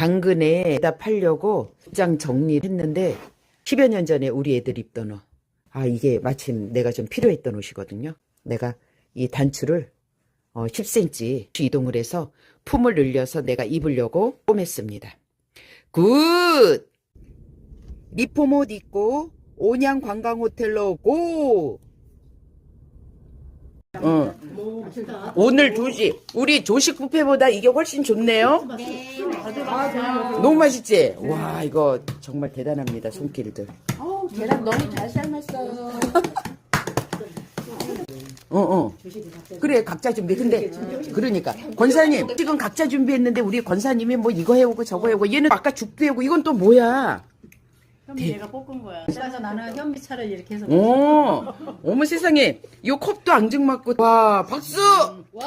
당근에다 팔려고 장 정리했는데 10여 년 전에 우리 애들 입던 옷. 아, 이게 마침 내가 좀 필요했던 옷이거든요. 내가 이 단추를 어, 10cm 이동을 해서 품을 늘려서 내가 입으려고 꿰맸습니다. 굿! 리폼 옷 입고 온양 관광호텔로 고! 어. 오늘 2시 우리 조식 뷔페보다 이게 훨씬 좋네요. 너무 맛있지? 와 이거 정말 대단합니다 손길들. 어우, 계란 너무 잘 삶았어요. 어 어. 그래 각자 준비. 근데 그러니까 권사님 지금 각자 준비했는데 우리 권사님이 뭐 이거 해오고 저거 해오고 얘는 아까 죽도 해오고 이건 또 뭐야? 현미 내가 볶은 거야. 그래서 나는 현미차를 이렇게 해서 어 어머 세상에 요 컵도 앙증맞고 와 박수. 와!